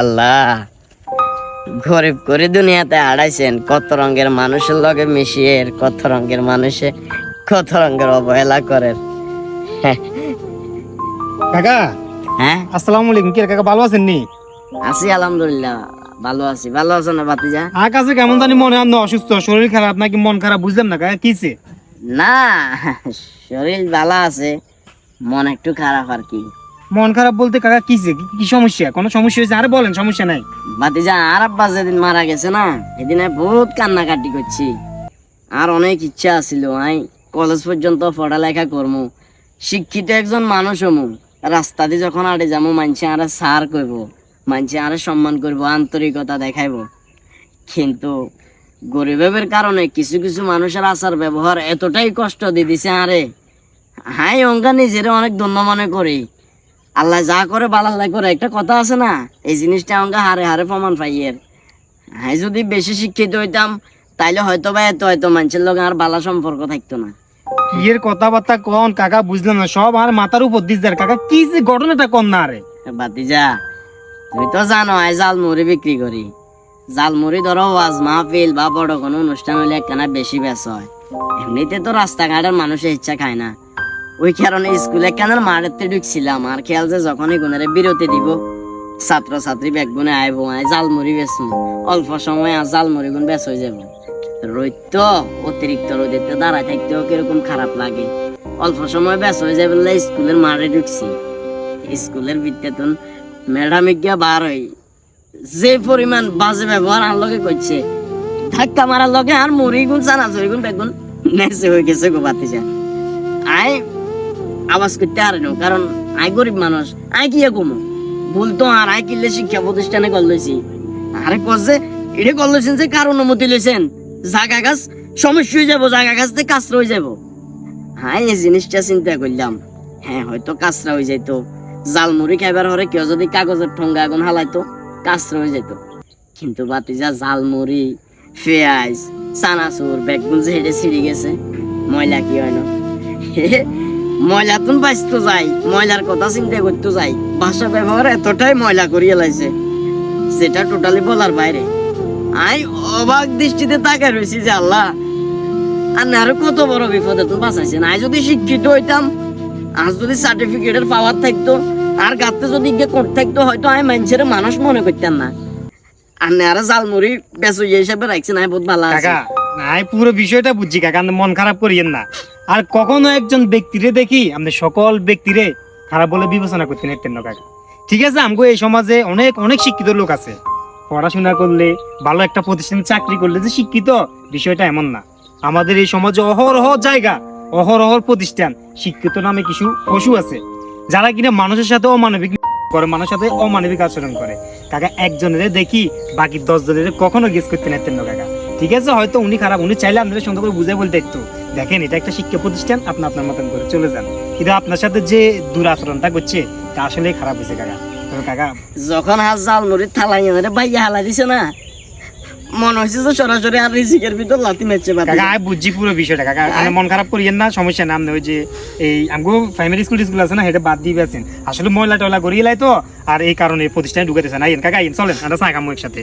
আল্লাহ। গরিব করে দুনিয়াতে আড়াইছেন কত রঙের মানুষের লগে মিশিয়ে কত রঙের মানুষে কত রঙের অবহেলা করে। কাকা হ্যাঁ? আসসালামু আলাইকুম। কি কাকা ভালো আছেন নি? আছি আলহামদুলিল্লাহ ভালো আছি। ভালো আছো না আর কাছে কেমন জানি মনে আপনি অসুস্থ। শরীর খারাপ নাকি মন খারাপ বুঝলাম না কাকা কিছে না শরীর ভালো আছে মন একটু খারাপ আর কি। মন খারাপ বলতে কাকা কি- কি সমস্যা? কোনো সমস্যা হয়েছে? আরে বলেন, সমস্যা নাই। বাতিজা আর আব্বা যেদিন মারা গেছে না আমি বহুত কান্নাকাটি করছি। আর অনেক ইচ্ছা আছিল, আই, কলেজ পর্যন্ত পড়ালেখা করমু। শিক্ষিত একজন মানুষ হমু। রাস্তা দিয়ে যখন আড়ে যাব মানছে আর সার করব। মানছে আর সম্মান করব, আন্তরিকতা দেখাইব। কিন্তু গরিবের কারণে কিছু কিছু মানুষের আচার ব্যবহার এতটাই কষ্ট দিয়ে দিছে আরে। হাই, অঙ্কা নিজের অনেক ধন্য মনে করি। আল্লাহ যা করে ভালো আল্লাহ করে। একটা কথা আছে না এই জিনিসটা আমাকে হারে হারে প্রমাণ পাইয়ের। হ্যাঁ যদি বেশি শিক্ষিত হইতাম তাইলে হয়তো বা এত হয়তো মানুষের লগে আর ভালো সম্পর্ক থাকতো না। কি এর কথাবার্তা কন কাকা বুঝলাম না সব আর মাথার উপর দিস দেয় কাকা কি যে ঘটনাটা কন না আরে বাতিজা তুই তো জানো আই জালমুড়ি বিক্রি করি। জালমুড়ি ধরো ওয়াজ মাহফিল বা বড় কোনো অনুষ্ঠান হলে একখানা বেশি বেশ হয়। এমনিতে তো রাস্তাঘাটের মানুষের ইচ্ছা খায় না। ওই কারণে স্কুলে কেন মাঠেতে ঢুকছিলাম? আর খেয়াল যে যখনই গুণের বিরতি দিব ছাত্র ছাত্রী ব্যাগ গুনে আইব আই জালমুড়ি বেচমু অল্প সময় আর জালমুড়ি গুণ বেচ হয়ে যাব। রোদ তো অতিরিক্ত রোদেতে দাঁড়ায় থাকতেও কীরকম খারাপ লাগে। অল্প সময় বেচ হয়ে যাবে বলে স্কুলের মাঠে ঢুকছি। স্কুলের বিদ্যাতন ম্যাডামে গিয়া বার হই। যে পরিমাণ বাজে ব্যবহার আর লগে করছে, ধাক্কা মারার লগে আর মুড়ি গুণ চানা চুরি গুণ বেগুন, নেচে হয়ে গেছে গো বাতিজা। আই আওয়াজ করতে আর না কারণ আই গরিব মানুষ, আই কি কমো বলতো আর, আই কিনলে শিক্ষা প্রতিষ্ঠানে কল লইছি আরে কছে এটা কল লইছেন যে কার অনুমতি লইছেন? জাগা গাছ, সমস্যা হয়ে যাব, জাগা গাছ থেকে কাজরা হয়ে যাব। হ্যাঁ এই জিনিসটা চিন্তা করলাম। হ্যাঁ হয়তো কাঁচরা হয়ে যাইতো। জালমুড়ি খাইবার হরে কেউ যদি কাগজের ঠোঙ্গা আগুন হালাইতো কাজরা হয়ে যেত কিন্তু বাতি বাতিজা জালমুড়ি পেঁয়াজ, চানাচুর, বেগুন যে হেঁটে ছিঁড়ে গেছে, ময়লা কি হয় না? ময়লা তুন বাঁচতে যাই ময়লার কথা চিন্তা করতে যাই ভাষা ব্যবহার এতটাই ময়লা করিয়ে লাইছে, সেটা টোটালি বলার বাইরে। আই অবাক দৃষ্টিতে রয়েছি যে আল্লাহ, আর আরও কত বড় বিপদে বাঁচাইছেন আই যদি শিক্ষিত হইতাম, আজ যদি সার্টিফিকেটের পাওয়ার থাকতো, আর গাতে যদি গিয়ে করতে থাকতো, হয়তো আমি মানুষের মানুষ মনে করতাম না। আর আর জালমুড়ি বেসু হিসাবে রাখছেন আমি বহুত ভালো কাকা নাই পুরো বিষয়টা বুঝছি, কাকা মন খারাপ করিয়েন না। আর কখনো একজন ব্যক্তিরে দেখি আপনি সকল ব্যক্তিরে খারাপ বলে বিবেচনা করতে নেতেন না ঠিক আছে, আমগো এই সমাজে অনেক অনেক শিক্ষিত লোক আছে। পড়াশোনা করলে, ভালো একটা প্রতিষ্ঠানে চাকরি করলে যে শিক্ষিত, বিষয়টা এমন না। আমাদের এই সমাজে অহরহ জায়গা, অহরহ প্রতিষ্ঠান, শিক্ষিত নামে কিছু পশু আছে, যারা কিনা মানুষের সাথে অমানবিক করে, মানুষের সাথে অমানবিক আচরণ করে। কাকা, একজনের দেখি, বাকি দশ জনের কখনো গেস করতে নেতেন না কাকা। ঠিক আছে, হয়তো উনি খারাপ, উনি চাইলে আপনাদের সুন্দর করে বুঝে বলতে একটু। দেখেন এটা একটা শিক্ষা প্রতিষ্ঠান আপনি আপনার মতন করে চলে যান। কিন্তু আপনার সাথে যে দুরাচরণটা করছে তা আসলে খারাপ হয়েছে কাকা। তবে কাকা যখন হাত জালমুড়ির থালাই এনে বাইয়া হালা দিছে না মনে হয়েছে যে সরাসরি আর রিজিকের ভিতর মেরছে বাতিজা। কাকা আমি বুঝছি পুরো বিষয়টা কাকা। আপনি মন খারাপ করিয়েন না সমস্যা না আপনি ওই যে এই আমগো প্রাইমারি স্কুল স্কুল আছে না সেটা বাদ দিয়ে আছেন আসলে ময়লা টয়লা গড়িয়ে লাই তো আর এই কারণে প্রতিষ্ঠানে ঢুকাতেছে না। আইন কাকা চলেন আমরা চা খামো একসাথে।